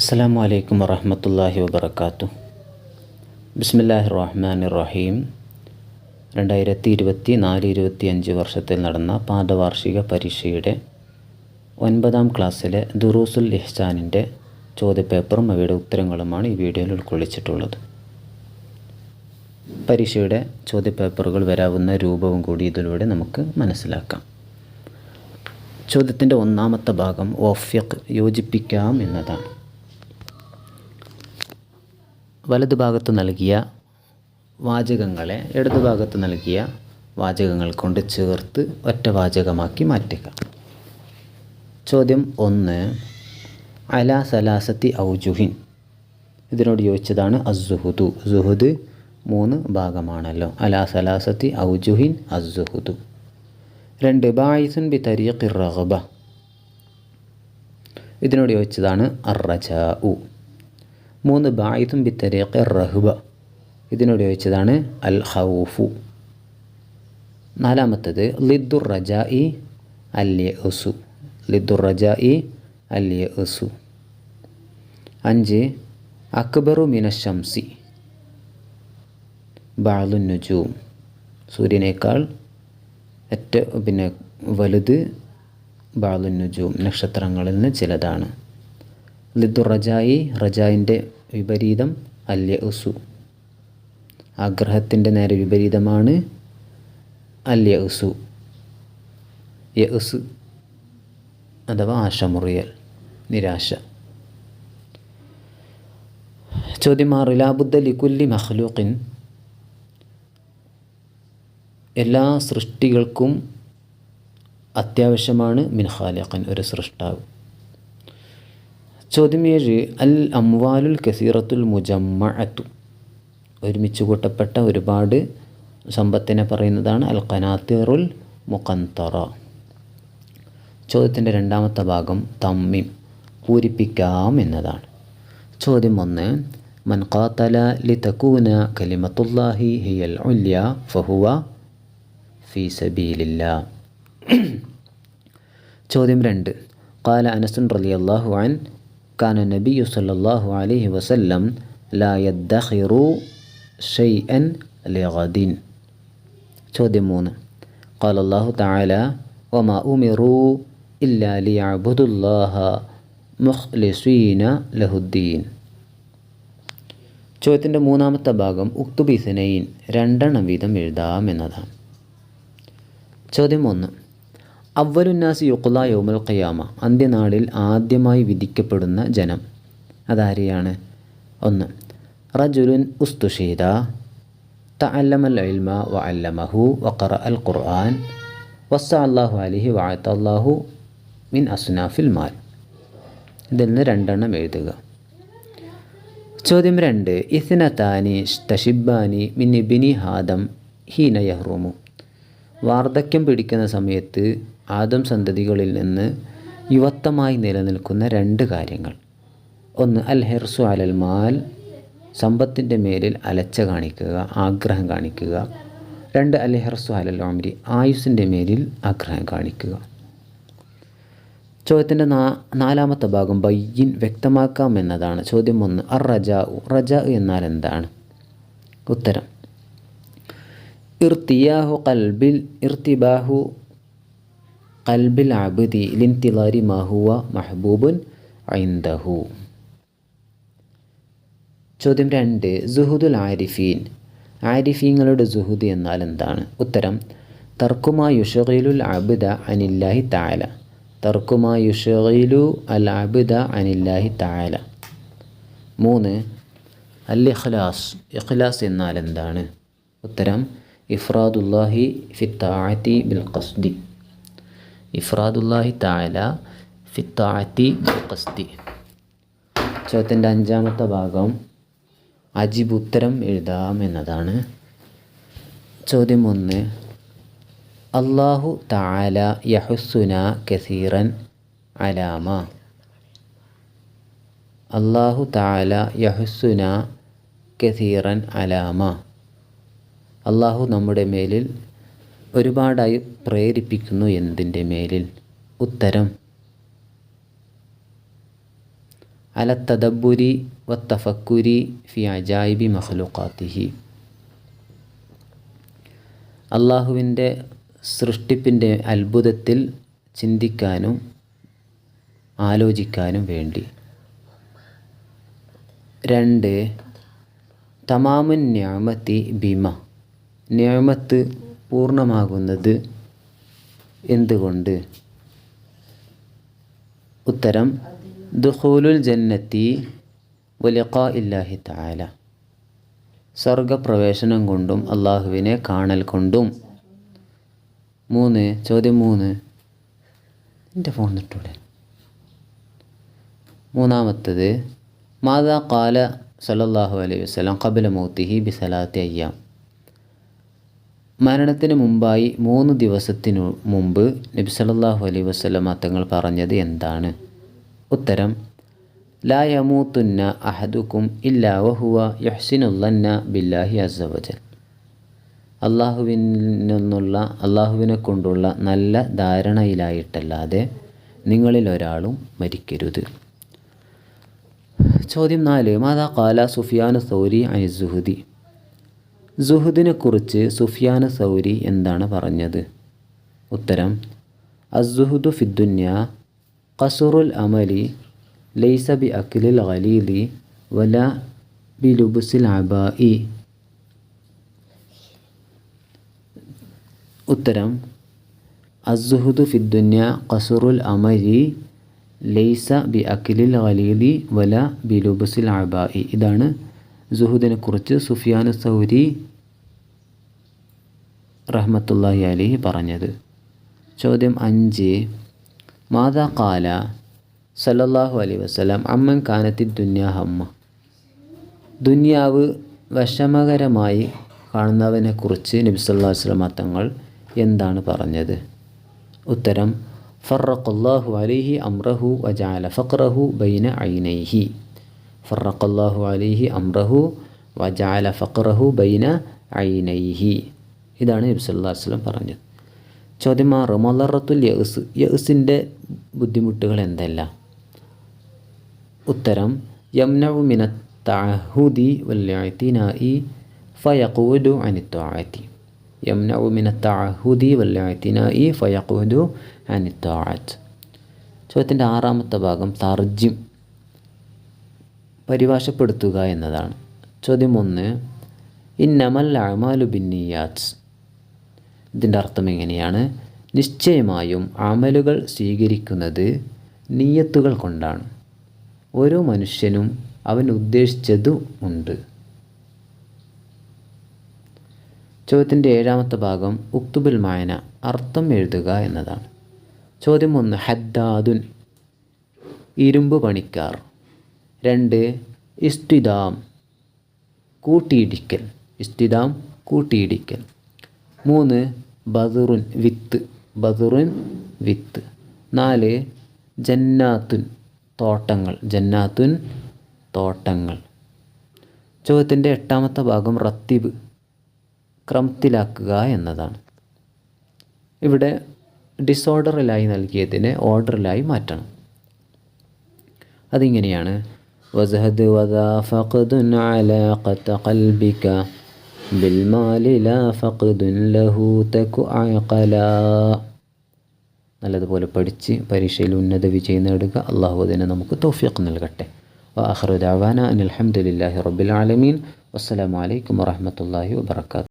അസ്സാം വലൈക്കും വറഹമത്തല്ലാഹി വബർക്കാത്തു ബിസ്മില്ലാഹി റഹ്മാൻ റഹീം രണ്ടായിരത്തി ഇരുപത്തി നാല് ഇരുപത്തി അഞ്ച് വർഷത്തിൽ നടന്ന പാദവാർഷിക പരീക്ഷയുടെ ഒൻപതാം ക്ലാസ്സിലെ ദുറൂസുൽ ഇഹ്സാനിന്റെ ചോദ്യപേപ്പറും അവയുടെ ഉത്തരങ്ങളുമാണ് ഈ വീഡിയോയിൽ ഉൾക്കൊള്ളിച്ചിട്ടുള്ളത്. പരീക്ഷയുടെ ചോദ്യപേപ്പറുകൾ വരാവുന്ന രൂപവും കൂടി ഇതിലൂടെ നമുക്ക് മനസ്സിലാക്കാം. ചോദ്യത്തിന്റെ ഒന്നാമത്തെ ഭാഗം ഓഫ്യക് യോജിപ്പിക്കാം എന്നതാണ്. വലതുഭാഗത്ത് നൽകിയ വാചകങ്ങളെ ഇടതുഭാഗത്ത് നൽകിയ വാചകങ്ങൾ കൊണ്ട് ചേർത്ത് ഒറ്റ വാചകമാക്കി മാറ്റുക. ചോദ്യം ഒന്ന് അല സലാസത്തി ഔജുഹിൻ. ഇതിനോട് ചോദിച്ചതാണ് അസുഹുദു സുഹുദ് മൂന്ന് ഭാഗമാണല്ലോ. അല സലാസത്തി ഔജുഹിൻ അസുഹുദു രണ്ട് ബായിസുൻ ബി റഹബ ഇതിനോട് ചോദിച്ചതാണ് അറജ ഉ മൂന്ന് ബായിദും ബി തരീഖി റഹ്ബ. ഇതിനോട് ചോദിച്ചതാണ് അൽ ഹൗഫു നാലാമത്തത് ലിദ്ദുർ റജ ഇ അല്യ ഉസു ലിദ്ദുർ റജ ഇ അല്യ ഉസു അഞ്ച് അക്ബറു മിനശംസി ബാലു നുജൂം. സൂര്യനേക്കാൾ ഏറ്റവും പിന്നെ വലുത് ബാലു നുജൂം. നക്ഷത്രങ്ങളിൽ നിന്ന് ചിലതാണ്. ലിദ്ദുർ റജായി റജായിന്റെ വിപരീതം അല്യ ഉസു. ആഗ്രഹത്തിന്റെ നേരെ വിപരീതമാണ് അല്യ ഉസു. യഉസ് അഥവാ ആശമുറിയൽ നിരാശ. ചോദ്യം ആറ് ലാബുദ്ദ ലിക്കുല്ലി മഹ്ലൂഖിൻ എല്ലാ സൃഷ്ടികൾക്കും അത്യാവശ്യമാണ് മിൻ ഖാലിഖൻ ഒരു സൃഷ്ടാവ്. ചോദ്യം ഏഴ് അൽ അംവാലുൽ കസീറത്തുൽ മുജമ്മഅത്തു ഒരുമിച്ച് കൂട്ടപ്പെട്ട ഒരുപാട് സമ്പത്തിനെ പറയുന്നതാണ് അൽ ഖനാത്തിറുൽ മുഖന്തറ ചോദ്യത്തിൻ്റെ രണ്ടാമത്തെ ഭാഗം തമ്മിം പൂരിപ്പിക്കാം എന്നതാണ് ചോദ്യം ഒന്ന് മൻ ഖാത്തല ലി തക്കൂന കലിമത്തുല്ലാഹി ഹിയൽ ഉല്യ ഫഹുവ ഫി സബീലില്ല ചോദ്യം രണ്ട് قال أنس رضي الله عنه كان النبي صلى الله عليه وسلم لا يدخر شيئا لغد ചോദ്യം മൂന്ന് قال الله تعالى وما أمروا إلا ليعبدوا الله مخلصين له الدين ചോദ്യത്തിൻ്റെ മൂന്നാമത്തെ ഭാഗം ഉക്തുബിസനയിൻ രണ്ടെണ്ണം വീതം എഴുതാം എന്നതാണ് ചോദ്യം ഒന്ന് അവലുന്നാസി യുക്കുല യോമൽ ഖിയാമ അന്ത്യനാളിൽ ആദ്യമായി വിധിക്കപ്പെടുന്ന ജനം. അതാരെയാണ്? ഒന്ന്. റജുലുൻ ഉസ്തുഷീദ. തഅല്ലമൽ ഇൽമ വ അല്ലമഹു വഖറ അൽ ഖുർആൻ. വസ്സ അള്ളാഹു അലിഹി വാഴത്ത അല്ലാഹു മിൻ അസ്നാഫിൽ മാൽ. ഇതിൽ നിന്ന് രണ്ടെണ്ണം എഴുതുക. ചോദ്യം രണ്ട്. ഇസ്നത്താനി തഷിബാനി മിൻ ഇബിനി ഹാദം ഹീന യഹ്റൂമു. വാർദ്ധക്യം പിടിക്കുന്ന സമയത്ത് ആദം സന്തതികളിൽ നിന്ന് യുവത്വമായി നിലനിൽക്കുന്ന രണ്ട് കാര്യങ്ങൾ. ഒന്ന് അൽ ഹെർസു അലൽ മാൽ സമ്പത്തിന്റെ മേലിൽ അലച്ച കാണിക്കുക ആഗ്രഹം കാണിക്കുക. രണ്ട് അൽ ഹെർസു അലൽ ഓമരി ആയുസിന്റെ മേലിൽ ആഗ്രഹം കാണിക്കുക. ചോദ്യത്തിന്റെ നാ നാലാമത്തെ ഭാഗം ബയ്യിൻ വ്യക്തമാക്കാം എന്നതാണ്. ചോദ്യം ഒന്ന് അർ റജാ റജ എന്നാൽ എന്താണ്? ഉത്തരം ഇർത്തിയാഹു കൽബിൽ ഇർത്തിബാഹു കൽബിൽ അബുദി ലിൻതിലാരി മഹുവ മഹബൂബുൻ ഐന്ദഹു ചോദ്യം രണ്ട് സുഹുദുൽ ആരിഫീൻ. ആരിഫീങ്ങളുടെ സുഹുദ് എന്നാൽ എന്താണ്? ഉത്തരം തർക്കുമാ യുഷീലുൽ അബുദ അനില്ലാഹി താല തർക്കുമാ യുഷീലു അൽ അബുദ അനില്ലാഹി താല മൂന്ന് അൽ ഇഖ്ലാസ്. ഇഖ്ലാസ് എന്നാൽ എന്താണ്? ഉത്തരം ഇഫ്രാദുല്ലാഹി ഫിത്താഅത്തി ബിൽ ഖസ്ദി. ഇഫ്രാദുല്ലാഹി താല ഫിത്താഅത്തി ബിൽ ഖസ്ദി. ചോദ്യത്തിന്റെ അഞ്ചാമത്തെ ഭാഗം അജിബ് ഉത്തരം എഴുതാം എന്നതാണ്. ചോദ്യം ഒന്ന് അള്ളാഹു താല യഹുസുന കസീറൻ അലാമ അള്ളാഹു താല യഹുസുന കസീറൻ അലാമ അള്ളാഹു നമ്മുടെ മേലിൽ ഒരുപാടായി പ്രേരിപ്പിക്കുന്നു എന്തിന്റെ മേലിൽ? ഉത്തരം. അല തദബുരി വത്തഫക്കുരി ഫി അജായിബി മഹ്ലുഖാത്തിഹി അള്ളാഹുവിന്റെ സൃഷ്ടിപ്പിന്റെ അത്ഭുതത്തിൽ ചിന്തിക്കാനും ആലോചിക്കാനും വേണ്ടി. രണ്ട് തമാമുൻ ഭീമ ന്യാമത്ത് പൂർണമാകുന്നത് എന്തുകൊണ്ട്? ഉത്തരം ദുഹൂലുൽ ജന്നത്തി വലിഖ ഇല്ലാഹി താല സ്വർഗപ്രവേശനം കൊണ്ടും അള്ളാഹുവിനെ കാണൽ കൊണ്ടും. മൂന്ന് ചോദ്യം മൂന്ന്. എന്റെ ഫോൺ ഇട്ടൂടെ? മൂന്നാമത്തത് മാതാ കാല സലല്ലാഹു അലൈഹി വസ്ലാം കബല മൗത്തിഹി ബിസലാത്തി അയ്യാം. മരണത്തിന് മുമ്പായി മൂന്ന് ദിവസത്തിനു മുമ്പ് നബി സല്ലല്ലാഹു അലൈഹി വസ്ലമ തങ്ങൾ പറഞ്ഞത് എന്താണ്? ഉത്തരം ലാ യമൂത്തുന്ന അഹദുക്കും ഇല്ലാ വഹുവ യഹ്സിനുല്ലന്ന ബില്ലാഹി അസവജൽ അള്ളാഹുവിൽ നിന്നുള്ള അള്ളാഹുവിനെ കൊണ്ടുള്ള നല്ല ധാരണയിലായിട്ടല്ലാതെ നിങ്ങളിൽ ഒരാളും മരിക്കരുത്. ചോദ്യം നാല് മാതാ കാല സുഫിയാനു സൗരി അനി സുഹുദി സുഹുദിനെ കുറിച്ച് സുഫിയാന സൗരി എന്താണ് പറഞ്ഞത്? ഉത്തരം അസുഹുദു ഫിദ്ദുന്യ കസുറുൽ അമലി ലൈസ ബി അഖിലിൽ ഖലീലി വല ബി ലുബുസിൽ അബായി ഉത്തരം അസുഹുദു ഫിദ്ദുന്യ കസുറുൽ അമലി ലൈസ ബി അഖിലിൽ ഖലീലി വല ബി ലുബുസിൽ അബായി ഇതാണ് സുഹുദിനെ കുറിച്ച് സുഫിയാൻ സൗരി റഹ്മത്തുല്ലാഹി അലി പറഞ്ഞത്. ചോദ്യം അഞ്ച്. മാതാ കാല സല്ലല്ലാഹു അലൈഹി വസ്സലാം അമ്മൻ കാനത്തി ദുന്യാ ഹമ്മ. ദുന്യാവ് വിഷമകരമായി കാണുന്നവനെക്കുറിച്ച് നബി സല്ലാ വസ്ലമ തങ്ങൾ എന്താണ് പറഞ്ഞത്? ഉത്തരം ഫറഖുല്ലാഹു അലിഹി അമ്രഹു വജാല ഫഖ്റഹു ബൈന ഐനൈഹി. ഫറഖല്ലാഹു അലിഹി അമ്രഹു വജാല ഫഖറഹു ബൈന ഐനൈഹി. ഇതാണ് നബി പറഞ്ഞത്. ചോദ്യം ആ മലറത്തുൽ യസ് യസിന്റെ ബുദ്ധിമുട്ടുകൾ എന്തല്ല? ഉത്തരം യംനവു മിന താഹുദി വല്ലിഅ്തിനാഇ ഫയഖൂദു അനി യംനവു മിന താഹുദി വല്ലിഅ്തിനാഇ ഫയഖൂദു അനി ത്വാഅത്ത് ചോദ്യത്തിന്റെ ആറാമത്തെ ഭാഗം തർജിം പരിഭാഷപ്പെടുത്തുക എന്നതാണ്. ചോദ്യം ഒന്ന് ഇന്നമൽ അമാലു ബിന്നിയാത്ത്. ഇതിന്റെ അർത്ഥം എങ്ങനെയാണ്? നിശ്ചയമായും അമലുകൾ സ്വീകരിക്കുന്നത് നീയത്തുകൾ കൊണ്ടാണ്. ഓരോ മനുഷ്യനും അവൻ ഉദ്ദേശിച്ചതും ഉണ്ട്. ചോദ്യത്തിന്റെ ഏഴാമത്തെ ഭാഗം ഉക്തുബുൽ മായന. അർത്ഥം എഴുതുക എന്നതാണ്. ചോദ്യം ഒന്ന് ഹദ്ദാദുൻ. ഇരുമ്പ് പണിക്കാർ. രണ്ട് ഇസ്തിദാം കൂട്ടിയിടിക്കൽ. ഇസ്തിദാം കൂട്ടിയിടിക്കൽ. മൂന്ന് ബദറുൻ വിത്ത്. ബദറുൻ വിത്ത്. നാല് ജന്നാത്തുൻ തോട്ടങ്ങൾ. ജന്നാത്തുൻ തോട്ടങ്ങൾ. ചോദ്യത്തിന്റെ എട്ടാമത്തെ ഭാഗം റത്തിബ് ക്രമത്തിലാക്കുക എന്നതാണ്. ഇവിടെ ഡിസോർഡറിലായി നൽകിയതിനെ ഓർഡറിലായി മാറ്റണം. അതിങ്ങനെയാണ് വസഹദ് وذا فقد അലാഖത ഖൽബിക بالمال لا فقد ലഹു تك അഖല നല്ലതുപോലെ പഠിച്ച് പരീക്ഷയിൽ ഉന്നത വിജയം നേടുക. അള്ളാഹു അതിനെ നമുക്ക് തൗഫീഖ് നൽകട്ടെ. വാഹറു അനിൽഹമുല്ലാഹി റബ്ബിൽ ആലമീൻ. വസ്സലാമലൈക്കും വറഹമത്തല്ലാഹി വാബർക്കാത്തു